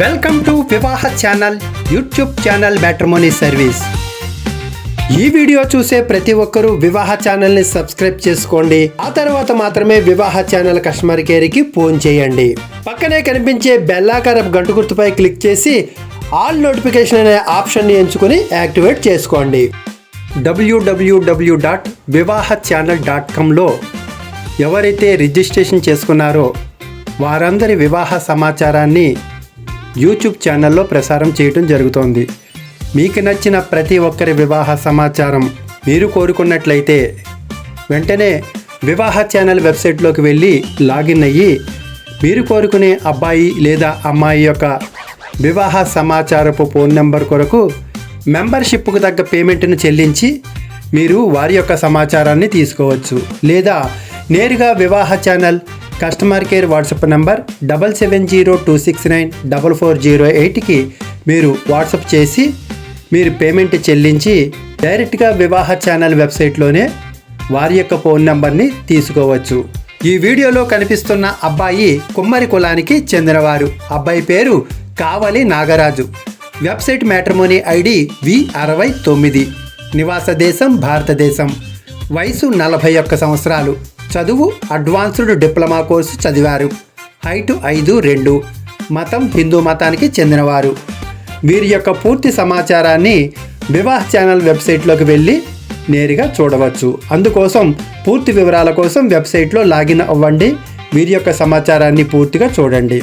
Welcome to Vivaha channel YouTube channel matrimony service ఈ video చూసే ప్రతి ఒక్కరూ వివాహ ఛానల్ని సబ్స్క్రైబ్ చేసుకోండి. ఆ తర్వాత మాత్రమే వివాహ ఛానల్ కస్టమర్ కేర్కి ఫోన్ చేయండి. పక్కనే కనిపించే బెల్లాకారపు గంట గుర్తుపై క్లిక్ చేసి ఆల్ నోటిఫికేషన్ అనే ఆప్షన్ని ఎంచుకుని యాక్టివేట్ చేసుకోండి. W W W dot Vivaha channel dot కామ్లో ఎవరైతే రిజిస్ట్రేషన్ చేసుకున్నారో వారందరి వివాహ సమాచారాన్ని యూట్యూబ్ ఛానల్లో ప్రసారం చేయటం జరుగుతోంది. మీకు నచ్చిన ప్రతి ఒక్కరి వివాహ సమాచారం మీరు కోరుకున్నట్లయితే వెంటనే వివాహ ఛానల్ వెబ్సైట్లోకి వెళ్ళి లాగిన్ అయ్యి మీరు కోరుకునే అబ్బాయి లేదా అమ్మాయి యొక్క వివాహ సమాచారపు ఫోన్ నెంబర్ కొరకు మెంబర్షిప్కు తగ్గ పేమెంట్ను చెల్లించి మీరు వారి యొక్క సమాచారాన్ని తీసుకోవచ్చు లేదా నేరుగా Vivaha channel customer care WhatsApp number double seven zero two six nine double four zero ఎయిట్కి మీరు వాట్సాప్ చేసి మీరు పేమెంట్ చెల్లించి డైరెక్ట్గా వివాహ ఛానల్ వెబ్సైట్లోనే వారి యొక్క ఫోన్ నెంబర్ని తీసుకోవచ్చు. ఈ వీడియోలో కనిపిస్తున్న అబ్బాయి కుమ్మరి కులానికి చెందినవారు. అబ్బాయి పేరు Kavali Nagaraju. Website matrimony ID V అరవై తొమ్మిది. నివాస దేశం భారతదేశం. వయసు నలభై ఒక్క సంవత్సరాలు. చదువు అడ్వాన్స్డ్ డిప్లొమా కోర్సు చదివారు. హైటు ఐదు రెండు. మతం హిందూ మతానికి చెందినవారు. వీరి యొక్క పూర్తి సమాచారాన్ని వివాహ్ ఛానల్ వెబ్సైట్లోకి వెళ్ళి నేరుగా చూడవచ్చు. అందుకోసం పూర్తి వివరాల కోసం వెబ్సైట్లో లాగిన్ అవ్వండి. వీరి యొక్క సమాచారాన్ని పూర్తిగా చూడండి.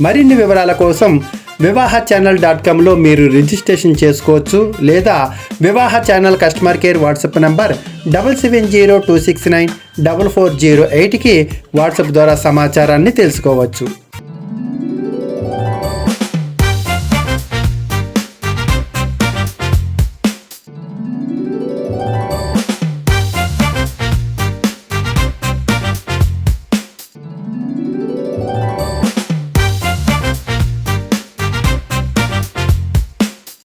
మరిన్ని వివరాల కోసం వివాహ ఛానల్ డాట్ కామ్లో మీరు రిజిస్ట్రేషన్ చేసుకోవచ్చు లేదా Vivaha channel customer care WhatsApp number double seven zero two six nine double four zero ఎయిట్కి వాట్సాప్ ద్వారా సమాచారాన్ని తెలుసుకోవచ్చు.